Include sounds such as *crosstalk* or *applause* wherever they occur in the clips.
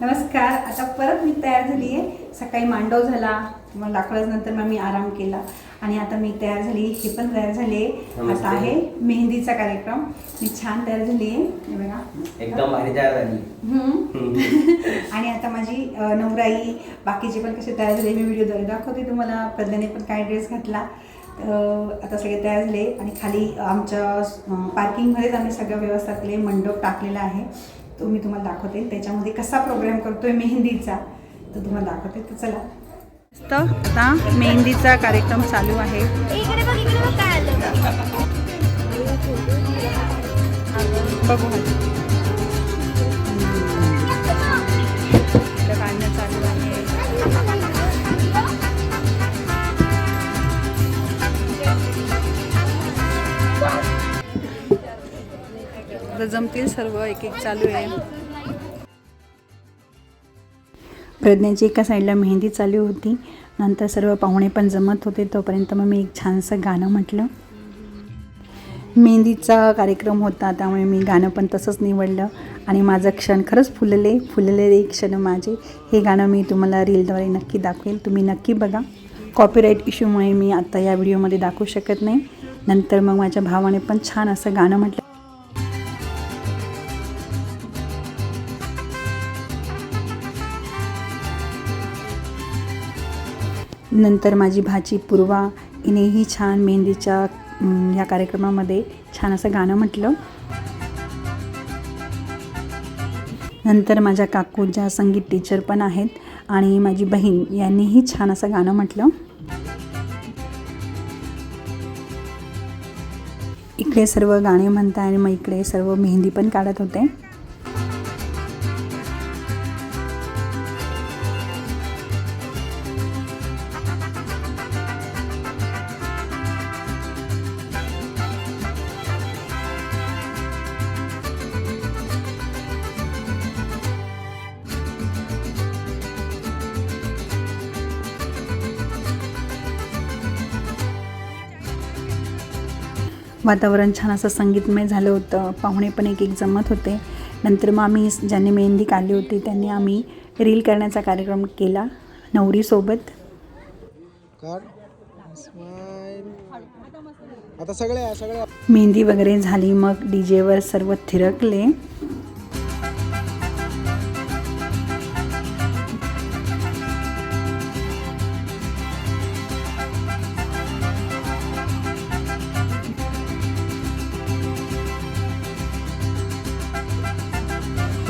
नमस्कार आता परत मी तयार झाली आहे सकाळी मांडव झाला मग दाखवल्याच नंतर मग मी आराम केला. आणि आता मी तयार झाली हे पण तयार झाली. आता आहे मेहंदीचा कार्यक्रम. मी छान तयार झाली आहे बघा. एकदम भारी तयार झाली. *laughs* आणि आता माझी नवराई बाकीचे पण कसे तयार झाले मी व्हिडिओ दाखवते तुम्हाला. प्रज्ञाने पण काय ड्रेस घातला. आता सगळे तयार झाले. आणि खाली आमच्या पार्किंगमध्येच आम्ही सगळं व्यवस्था केली. मंडप टाकलेला आहे. तो मी तुम्हाला दाखवते. त्याच्यामध्ये कसा प्रोग्राम करतोय मेहंदीचा तो तुम्हाला दाखवते. तर चला. तर आता मेहंदीचा कार्यक्रम चालू आहे. बघ आता जमतील सर्व एक एक चालू आहे. प्रज्ञाची एका साईडला मेहंदी चालू होती. नंतर सर्व पाहुणे पण जमत होते तोपर्यंत मग मी एक छानसं गाणं म्हटलं. मेहंदीचा कार्यक्रम होता त्यामुळे मी गाणं पण तसंच निवडलं. आणि माझं क्षण खरंच फुलले फुललेले क्षण माझे. हे गाणं मी तुम्हाला रीलद्वारे नक्की दाखवेल तुम्ही नक्की बघा. कॉपीराईट इश्यूमुळे मी आत्ता या व्हिडिओमध्ये दाखवू शकत नाही. नंतर मग माझ्या भावाने पण छान असं गाणं म्हटलं. नंतर माझी भाची पूर्वा हिनेही छान मेहंदीच्या ह्या या कार्यक्रमामध्ये छान असं गाणं म्हटलं. नंतर माझ्या काकू ज्या संगीत टीचर पण आहेत आणि माझी बहीण यांनीही छान असं गाणं म्हटलं. इकडे सर्व गाणे म्हणताय आणि मग इकडे सर्व मेहंदी पण काढत होते. वातावरण छान असं संगीतमय झालं होतं. पाहुणे पण एक एक जमत होते. नंतर मग आम्ही ज्यांनी मेहंदी काढली होती त्यांनी आम्ही रील करण्याचा कार्यक्रम केला नवरीसोबत. काढ. स्माइल आता सगळे सगळे. मेहंदी वगैरे झाली मग डी जेवर सर्व थिरकले.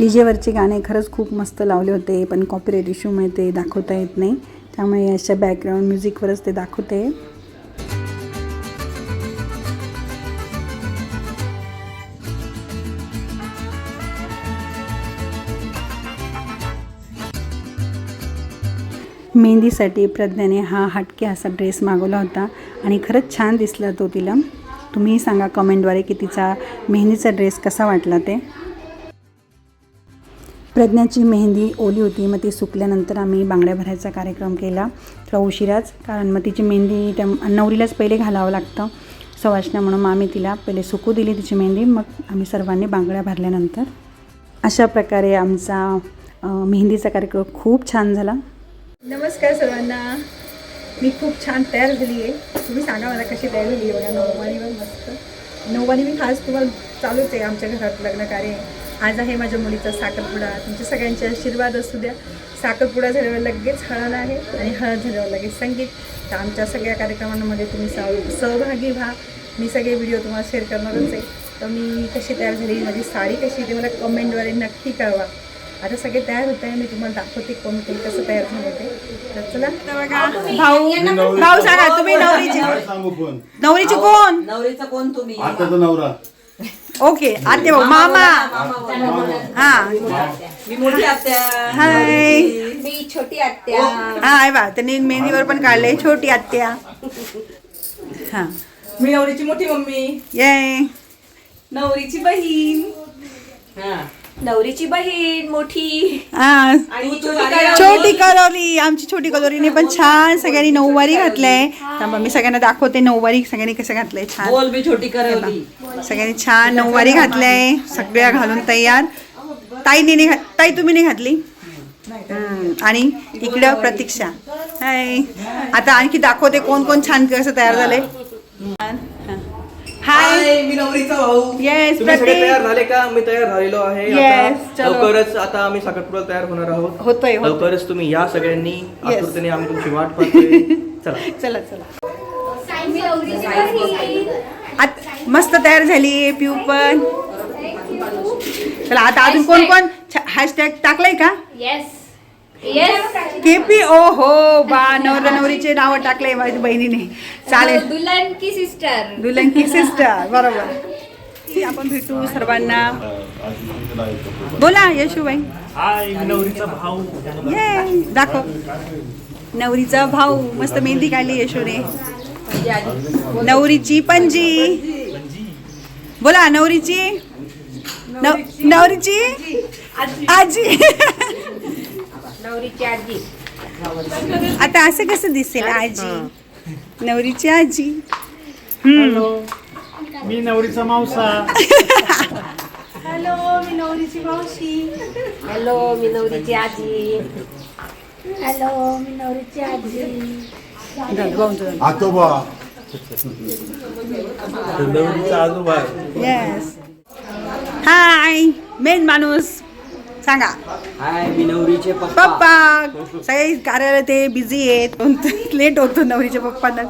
लिजेवरचे गाणे खरंच खूप मस्त लावले होते पण कॉपीराईट इश्यूमुळे ते दाखवता येत नाही. त्यामुळे अशा बॅकग्राऊंड म्युझिकवरच ते दाखवते. मेहंदीसाठी प्रज्ञाने हा हटके असा ड्रेस मागवला होता आणि खरंच छान दिसला तो तिला. तुम्ही सांगा कमेंटद्वारे की तिचा मेहंदीचा ड्रेस कसा वाटला ते. प्रज्ञाची मेहंदी ओली होती मग ती सुकल्यानंतर आम्ही बांगड्या भरायचा कार्यक्रम केला. थोडा उशिराच कारण मग तिची मेहंदी त्या नवरीलाच पहिले घालावं लागतं सवासण्या म्हणून मग आम्ही तिला पहिले सुकू दिली तिची मेहंदी मग आम्ही सर्वांनी बांगड्या भरल्यानंतर. अशा प्रकारे आमचा मेहंदीचा कार्यक्रम खूप छान झाला. नमस्कार सर्वांना. मी खूप छान तयार झाली आहे. तुम्ही सांगा मला कशी तयार झाली आहे? बघा नऊवारीवर मस्त. नऊवारी मी खास तुम्हाला चालूच आहे आमच्या घरात लग्न कार्य आहे. आज आहे माझ्या मुलीचा साखरपुडा. तुमच्या सगळ्यांचे आशीर्वाद असू द्या. साखरपुडा झाल्यावर लगेच हळद आहे आणि हळद झाल्यावर लगेच संगीत. तर आमच्या सगळ्या कार्यक्रमांमध्ये तुम्ही सह सहभागी व्हा. मी सगळे व्हिडिओ तुम्हाला शेअर करणारच आहे. तर मी कशी तयार झाली माझी साडी कशी ते मला कमेंटद्वारे नक्की कळवा. आता सगळे तयार होत आहे मी तुम्हाला दाखवते कोण कोण कसं तयार झालं ते. तर चला भाऊ भाऊ सांगा तुम्ही नवरीची कोण? नवरीचा कोण तुम्ही? नवरा. ओके आते भाऊ मामा. हा. मी मोठी आत्या. हाय. मी छोटी आत्या. हा आहे बा त्यांनी मेहंदीवर पण काढले छोटी आत्या. हा. मी नवरीची मोठी मम्मी. ये नवरीची बहीण. हा. नवरीची बहीण मोठी. हा. आणि छोटी कलोरी आमची छोटी कलोरीने पण छान सगळ्यांनी नऊवारी घातलंय. त्यामुळे मी सगळ्यांना दाखवते नऊवारी सगळ्यांनी कसं घातलंय. छान. बोल मी छोटी करवली सगळ्यांनी छान नऊवारी घातलंय. सगळ्या घालून तयार. ताईने नाही घात ताई तुम्ही नाही घातली? हम्म, आणि इकडं प्रतीक्षा. हाय. आता आणखी दाखवते कोण कोण छान कसं तयार झालंय. हाय मी नवरीचा भाऊ. Yes, तुम्ही सगळे प्रतीक. तयार झाले का? मी तयार झालेलो आहे. Yes, आता चलो. लवकरच आता आम्ही साखरपुडा तयार होणार आहोत. होतोय होतोय. लवकरच तुम्ही या सगळ्यांनी आतुरतेने आम्ही तुमची वाट *laughs* पाहतोय. चला. चला चला. आत मस्त तयार झाली पिऊ पण. चला आता अजून कोण कोण? हॅशटॅग टाकलंय का? येस येस केपी ओ हो बा नवरा नवरीचे नाव टाकलंय माझ्या बहिणीने. चालेल. दुल्हन की सिस्टर दुल्हन की सिस्टर बरोबर आपण भेटू सर्वांना. बोला यशूबाई. हाय मी नवरीचा भाऊ. ये दाखव. नवरीचा भाऊ. मस्त मेहंदी काढली यशूने. नवरीची पंजी बोला नवरीची? नव- नवरीची? आजी. *laughs* नवरीची आजी. आता असं कसं दिसेल आजी? नवरीची आजी. हम्म. मी नवरीचा मावसा. हॅलो मी नवरीची आजी. हॅलो मी नवरीची आजी. झालं, भाऊंचं झालं. आतोबा नवरीचा आजोबा येस हाय मेन माणूस. सांगा. हाय मी नवरीचे पप्पा. पप्पा सगळे कार्यालय ते बिझी आहेत. लेट होतो नवरीच्या पप्पांना.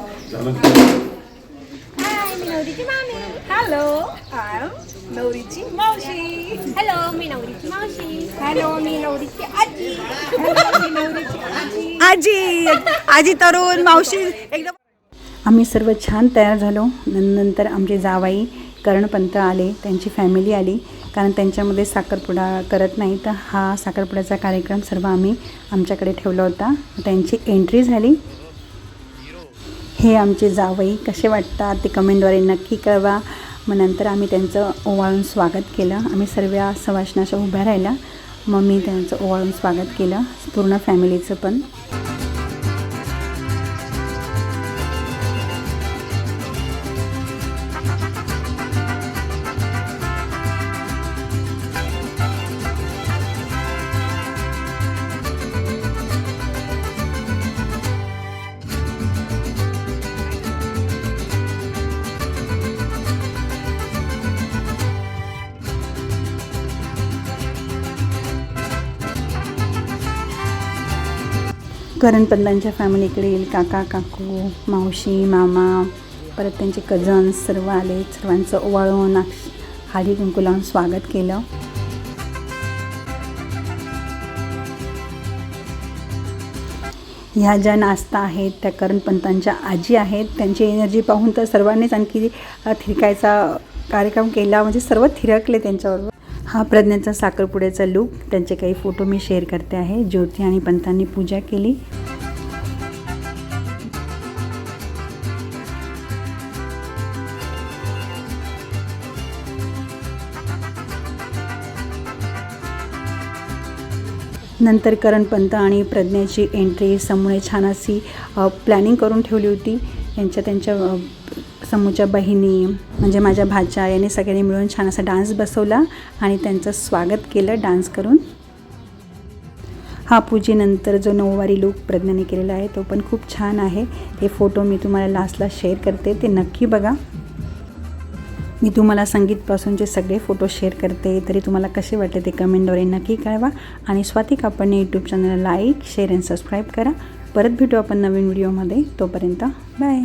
हाय मी नवरीची मामी. हॅलो नवरीची मावशी. हॅलो मी नवरीची मावशी. हॅलो मी नवरीची आजी. हॅलो मी नवरीची आजी. आजी आजी तरुण मावशी. एकदम. आम्ही सर्व छान तयार झालो. नंतर आमचे जावाई कर्णपंत आले. त्यांची फॅमिली आली. कारण त्यांच्यामध्ये साखरपुडा करत नाही. तर हा साखरपुड्याचा कार्यक्रम सर्व आम्ही आमच्याकडे ठेवला होता. त्यांची एंट्री झाली. हे आमचे जावई कसे वाटतात ते कमेंटद्वारे नक्की कळवा. मग नंतर आम्ही त्यांचं ओवाळून स्वागत केलं. आम्ही सर्व सवाशनाच्या उभ्या राहिल्या. मग मी त्यांचं ओवाळून स्वागत केलं. पूर्ण फॅमिलीचं पण. करणपंतांच्या फॅमिलीकडे येईल. काका काकू मावशी मामा परत त्यांचे कझन्स सर्व आले. सर्वांचं ओवाळून हाडी कुंकू लावून स्वागत केलं. ह्या ज्या नाश्ता आहेत त्या करणपंतांच्या आजी आहेत त्यांची एनर्जी पाहून तर सर्वांनीच आणखी थिरकायचा कार्यक्रम केला. म्हणजे सर्व थिरकले त्यांच्याबरोबर. हा प्रज्ञाचा साखरपुड्याचा लूक त्यांचे काही फोटो मी शेअर करते आहे. ज्योती आणि पंतांनी पूजा केली. नंतर करणपंत आणि प्रज्ञाची एंट्री समूने छान अशी प्लॅनिंग करून ठेवली होती. यांच्या त्यांच्या समूच्या बहिणी म्हणजे माझ्या भाच्या यांनी सगळ्यांनी मिळून छान असा डान्स बसवला आणि त्यांचं स्वागत केलं डान्स करून. हा पूजेनंतर जो नऊवारी लूक प्रज्ञाने केलेला आहे तो पण खूप छान आहे. हे फोटो मी तुम्हाला लास्टला शेअर करते ते नक्की बघा. मी तुम्हाला संगीतपासूनचे सगळे फोटो शेअर करते तरी तुम्हाला कसे वाटले ते कमेंटद्वारे नक्की कळवा. आणि स्वाती कापडने यूट्यूब चॅनलला लाईक शेअर अँड सबस्क्राईब करा. परत भेटू आपण नवीन व्हिडिओमध्ये तोपर्यंत बाय